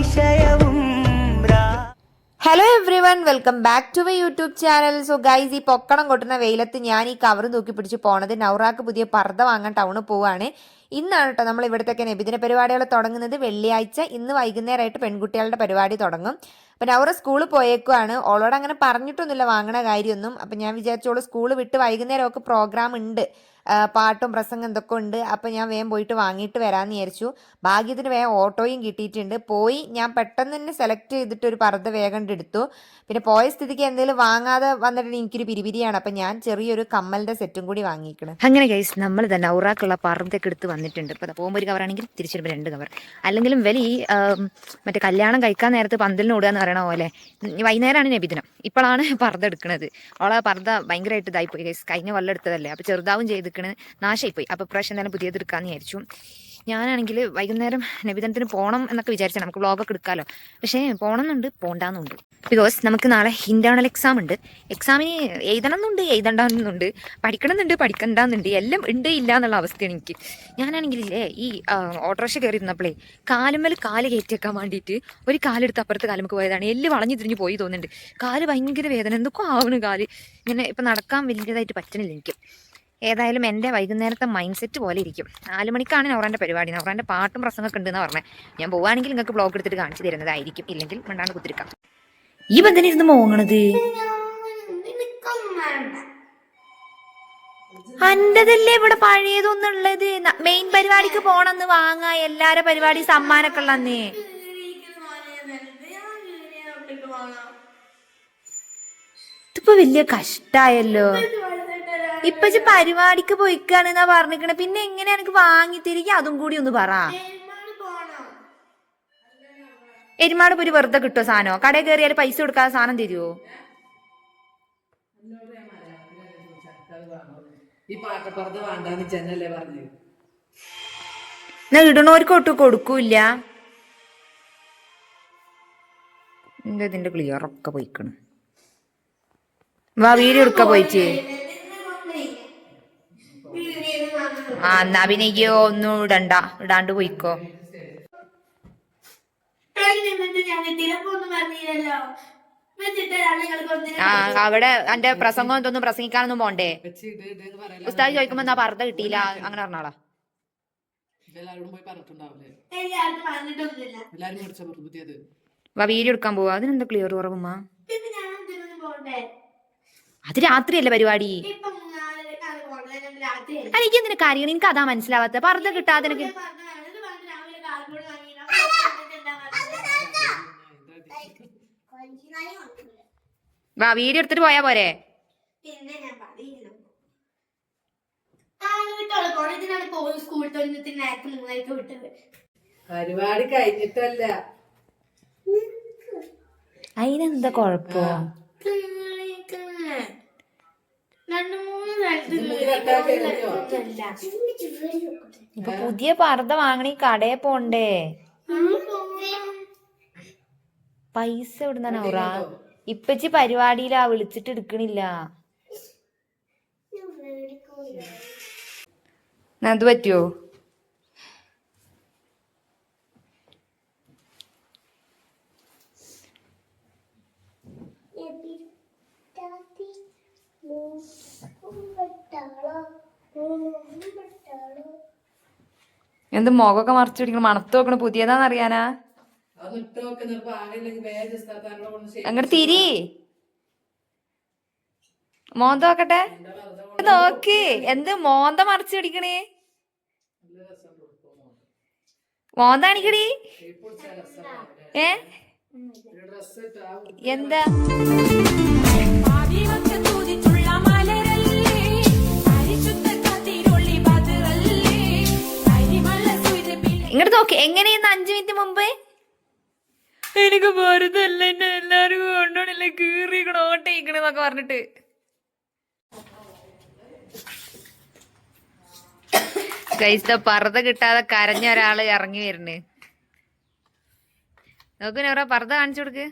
അതിശയവും hello everyone welcome back to my YouTube channel so guys ഈ പൊക്കണം കൊട്ടുന്ന വെയിലത്ത് ഞാൻ ഈ കവർ തൂക്കി പിടിച്ച് പോണത് നൗറാക്ക് പുതിയ പർദ്ദ വാങ്ങാൻ ടൗണിൽ പോവാണ്. ഇന്നാണ് കേട്ടോ നമ്മൾ ഇവിടുത്തെ നബിദിന പരിപാടികൾ തുടങ്ങുന്നത്. വെള്ളിയാഴ്ച ഇന്ന് വൈകുന്നേരമായിട്ട് പെൺകുട്ടികളുടെ പരിപാടി തുടങ്ങും. അപ്പം നൗറ സ്കൂളിൽ പോയേക്കുവാണ്. ഓളോട് അങ്ങനെ പറഞ്ഞിട്ടൊന്നുമില്ല വാങ്ങണ കാര്യമൊന്നും. അപ്പം ഞാൻ വിചാരിച്ചോളൂ സ്കൂൾ വിട്ട് വൈകുന്നേരമൊക്കെ പ്രോഗ്രാം ഉണ്ട്. പാട്ടും പ്രസംഗം എന്തൊക്കെ ഉണ്ട്. അപ്പം ഞാൻ വേഗം പോയിട്ട് വാങ്ങിയിട്ട് വരാമെന്ന് വിചാരിച്ചു. ഭാഗ്യത്തിന് വേഗം ഓട്ടോയും കിട്ടിയിട്ടുണ്ട്. പോയി ഞാൻ പെട്ടെന്ന് തന്നെ സെലക്ട് ചെയ്തിട്ട് ഒരു പർദ്ദ വേഗം എടുത്തു. പിന്നെ പോയ സ്ഥിതിക്ക് എന്തെങ്കിലും വാങ്ങാതെ വന്നിട്ട് എനിക്കൊരു പിരിപിരിയാണ്. അപ്പം ഞാൻ ചെറിയൊരു കമ്മലിന്റെ സെറ്റും കൂടി വാങ്ങിക്കണം. അങ്ങനെ ഗൈസ് നമ്മൾ തന്നെ ഔറാക്കുള്ള പറമ്പൊക്കെ എടുത്ത് വന്നിട്ടുണ്ട്. ഇപ്പൊ പോകുമ്പോൾ ഒരു കവറാണെങ്കിൽ തിരിച്ചിടുമ്പോൾ രണ്ട് കവർ അല്ലെങ്കിലും വലി മറ്റേ കല്യാണം കഴിക്കാൻ നേരത്ത് പന്തലിന് ഓടുക എന്ന് പറയണ പോലെ വൈകുന്നേരമാണ് നബിദിനം ഇപ്പോഴാണ് പർദ്ദ എടുക്കുന്നത് അവളെ പർദ്ദ ഭയങ്കരമായിട്ട് ഇതായിപ്പോയി ഗൈസ് കഴിഞ്ഞ കൊല്ലം എടുത്തതല്ലേ. അപ്പോൾ ചെറുതാവും ചെയ്തിക്കണ്. നാശമായിപ്പോയി അപ്പോൾ പ്രാവശ്യം പുതിയത് എടുക്കാന്ന് വിചാരിച്ചു. ഞാനാണെങ്കിൽ വൈകുന്നേരം നബിദിനത്തിന് പോകണം എന്നൊക്കെ വിചാരിച്ചാൽ നമുക്ക് വ്ളോഗൊക്കെ എടുക്കാമല്ലോ പക്ഷേ പോകണം എന്നുണ്ട് പോകണ്ടെന്നുണ്ട് ബിക്കോസ് നമുക്ക് നാളെ ഇന്റേണൽ എക്സാം ഉണ്ട്. എക്സാമിന് എഴുതണം എന്നുണ്ട് എഴുതണ്ടെന്നുണ്ട്. പഠിക്കണം എന്നുണ്ട് പഠിക്കണ്ടെന്നുണ്ട്. എല്ലാം ഉണ്ട് ഇല്ല എന്നുള്ള അവസ്ഥയാണ് എനിക്ക്. ഞാനാണെങ്കിൽ ഇല്ലേ ഈ ഓട്ടോറിക്ഷ കയറി ഇരുന്നപ്പോഴേ കാലുമ്മൽ കാൽ കയറ്റിയേക്കാൻ വേണ്ടിയിട്ട് ഒരു കാലെടുത്ത് അപ്പുറത്ത് കാലുമൊക്കെ പോയതാണ്. എല്ല് വളഞ്ഞു തിരിഞ്ഞ് പോയി തോന്നുന്നുണ്ട്. കാൽ ഭയങ്കര വേദന. എന്തൊക്കെ ആവണ് കാൽ. ഇങ്ങനെ ഇപ്പം നടക്കാൻ വലിയതായിട്ട് പറ്റണില്ല എനിക്ക്. ഏതായാലും എന്റെ വൈകുന്നേരത്തെ മൈൻഡ് സെറ്റ് പോലെ ഇരിക്കും. നാല് മണിക്കാണ് നൗറാന്റെ പരിപാടി. നൗറാന്റെ പാട്ടും പ്രസംഗമൊക്കെ ഉണ്ടെന്ന് പറഞ്ഞത് ഞാൻ പോവുകയാണെങ്കിൽ നിങ്ങൾക്ക് ബ്ലോഗ് എടുത്തിട്ട് കാണിച്ചു തരുന്നതായിരിക്കും. ഇല്ലെങ്കിൽ മിണ്ടാണ്ട് കുത്തിരിക്കാം. ഈ ബന്ധന ഇരുന്ന് മോങ്ങണത്? അന്റെതല്ലേ ഇവിടെ പഴയതൊന്നുള്ളത്? മെയിൻ പരിപാടിക്ക് പോണെന്ന് വാങ്ങാ എല്ലാരെ പരിപാടി സമ്മാനൊക്കെ ഉള്ളന്നേ. ഇതിപ്പോ വലിയ കഷ്ടായല്ലോ. ഇപ്പൊ ഇജ്ജ് പരിപാടിക്ക് പോയിക്കാണെന്നാ പറഞ്ഞിക്കണേ. പിന്നെ എങ്ങനെയാ എനിക്ക് വാങ്ങി തിരികെ അതും കൂടി ഒന്ന് പറ. എരുമാട് പോയി വെറുതെ കിട്ടുമോ സാധനോ? കടയിൽ കയറിയാൽ പൈസ കൊടുക്കാതെ സാധനം തരുമോ എന്നാ ഇടണോർക്ക് ഒട്ടും കൊടുക്കൂല്ല. എന്താ ഇതിന്റെ ക്ലിയർ ഒക്കെ പോയിക്കണ്? വാ വീഡിയോ എടുക്ക ആ എന്നാ പിന്നെ ഒന്നും ഇടണ്ട. ഇടാണ്ട് പോയിക്കോ. അവിടെ എന്റെ പ്രസംഗം എന്തൊന്നും പ്രസംഗിക്കാനൊന്നും പോണ്ടേ? ഉസ്താദ് ചോദിക്കുമ്പോ എന്നാ പറഞ്ഞ കിട്ടിയില്ല? അങ്ങനെ പറഞ്ഞോളാ. എല്ലാവരോടും പോയി പറഞ്ഞിട്ടുണ്ടാവില്ലേ? എല്ലാരും മേടിച്ച പുതിയത് വാ വീഡിയോ എടുക്കാൻ പോവാ. അതിനെന്താ ക്ലിയർ കുറവുമ്മ അത് രാത്രിയല്ലേ പരിപാടി? എനിക്ക് എന്തിനു കാര്യം എനിക്ക് അതാ മനസ്സിലാവാത്ത പറഞ്ഞ കിട്ടാതെ വാ വീഡിയോ എടുത്തിട്ട് പോയാ പോരെ. പിന്നെ ഞാൻ പരിപാടി കഴിഞ്ഞിട്ടല്ല. അതിനെന്താ കൊഴപ്പോ? ഇപ്പൊ പുതിയ പർദ്ദ വാങ്ങണി കടയിൽ പോണ്ടേ? പൈസ എവിടുന്നാ നൗറ ഇപ്പച്ചി പരിപാടിയിലാ വിളിച്ചിട്ട് എടുക്കണില്ല അത് പറ്റുമോ എന്ത് മുഖമൊക്കെ മറച്ചു പിടിക്കണം മണത്ത് നോക്കണം പുതിയതാന്ന് അങ്ങോട്ട് തിരി. മോന്ത നോക്കട്ടെ? നോക്ക്. എന്ത് മോന്ത മറച്ചു പിടിക്കണേ? മോന്ത? കാണിക്കടി. ഏ? എന്താ? ഇങ്ങോട്ട് നോക്ക്. എങ്ങനെയെന്ന് അഞ്ചു മിനിറ്റ് മുമ്പ്? എനിക്ക് വെറുതല്ല എന്നെ എല്ലാരും കൊണ്ടോണില്ല കീറിക്കണ ഓട്ടയിക്കണെന്നൊക്കെ പറഞ്ഞിട്ട്. കൈസ പർദ്ദ കിട്ടാതെ കരഞ്ഞ ഒരാൾ ഇറങ്ങി വരുന്നു. നോക്ക് നവറ പർദ്ദ കാണിച്ചു കൊടുക്ക്.